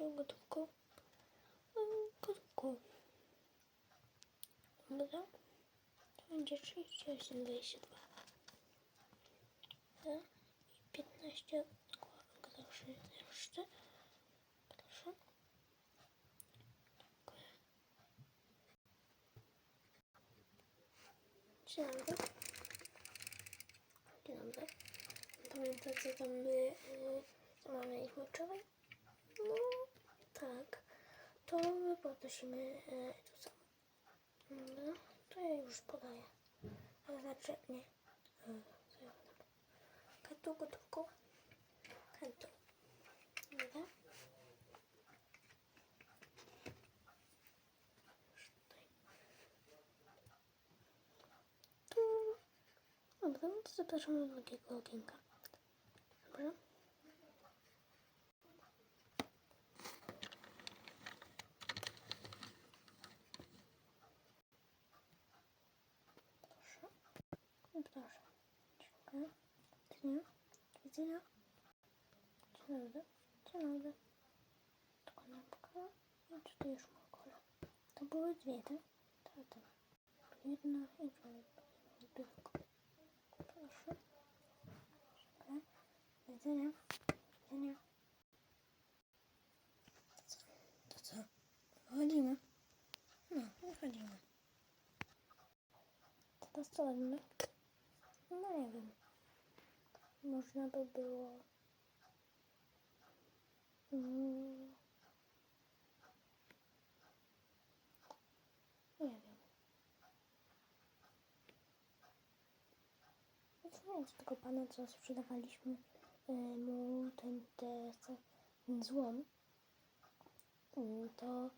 Tą gotówką. Mm, Gotówką. Dobra. To będzie 38, 22. Tak? I 15 groszy jeszcze. Proszę. Dziękuję. Dzień dobry. Dzień dobry. Pamiętacie, co my y, zamawialiśmy wczoraj? No, tak. To my poprosimy y, tu samo. No, to ja już podaję. A znaczy, nie. Podam? Kartą gotówką. Kartą. Dobra. Dobra, no to zapraszamy do drugiego okienka. Dobra. Proszę. I proszę. Dziękuję. Do widzenia. Do widzenia. Dzień dobry. Dzień dobry. To kanapka. I tutaj już mokola. To były dwie, tak? Tak, tak. Jedna i druga. Tylko. Proszę. Dziękuję. Do Można by było... Mm, nie wiem. Znając tego pana, co sprzedawaliśmy y, mu ten, te, ten złom, y, to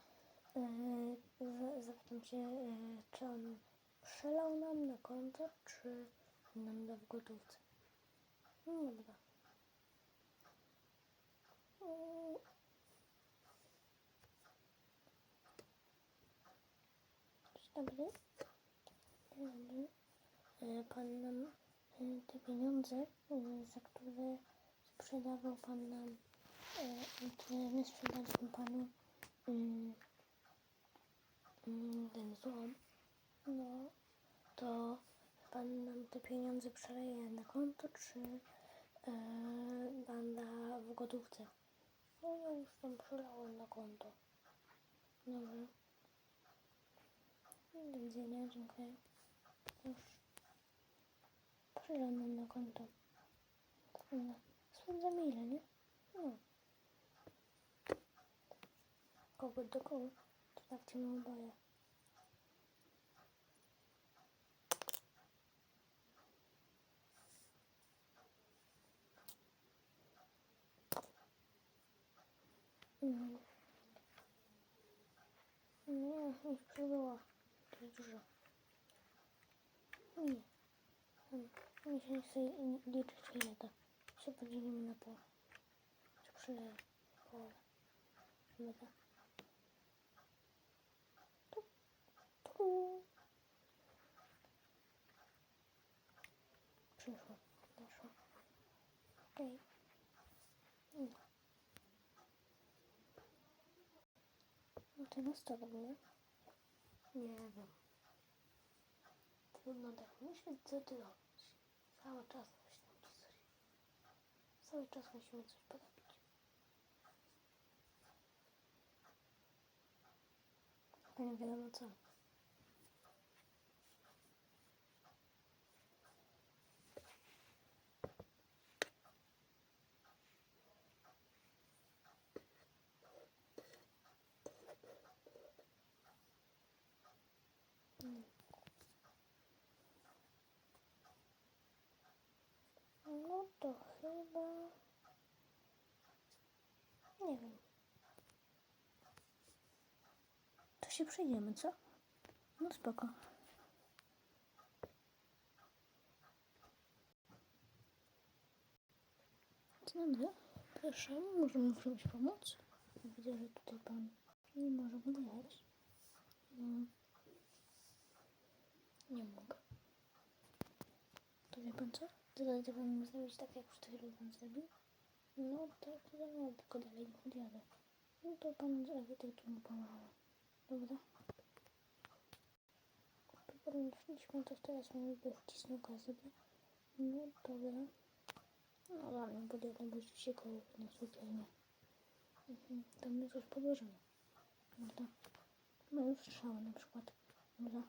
y, za- zapytam się, y, czy on przelał nam na konto, czy nam da w gotówce. Dzień dobry. Dobry. E, Pan nam e, te pieniądze, e, za które sprzedawał Pan nam, które my sprzedaliśmy Panu mm, mm, ten złom, no to Pan nam te pieniądze przeleje na konto, czy e, Pan da w gotówce? No ja już tam przelałem na konto. Dobrze. Do widzenia, dziękuję. Już przelałem na konto. No, spędzamy ile, nie? No. Kogo do kogo? To tak cię oboje. Mhm. Nie, już przybyła. To jest dużo. Nie. Hmm. Mi się nie chce li- liczyć ile to. Się podzielimy na pół. Czy przyleję połowę. Dobra. Tu. Nie wiem. Trudno tak myśleć, co ty robisz. Cały czas myślę tu coś. Cały czas musimy coś porobić. Nie wiadomo co. No to chyba... Nie wiem. To się przejdziemy, co? No spoko. Dzień dobry. Proszę, możemy czymś pomóc? Widzę, że tutaj pan nie może wyjechać. Mm. Nie mogę. To wie pan co? To pan zrobić tak, jak przed chwilą pan zrobił? No tak, to ja tylko dalej nie podjadę. No to pan architektur mi pomoże. Dobra. Powinniśmy to teraz mi by wcisnął gazę. No dobra. No ładnie, podjadę, bo się koło na cukiernię. Mhm. To my coś podłożymy. Dobra. No już strzały na przykład. Dobra.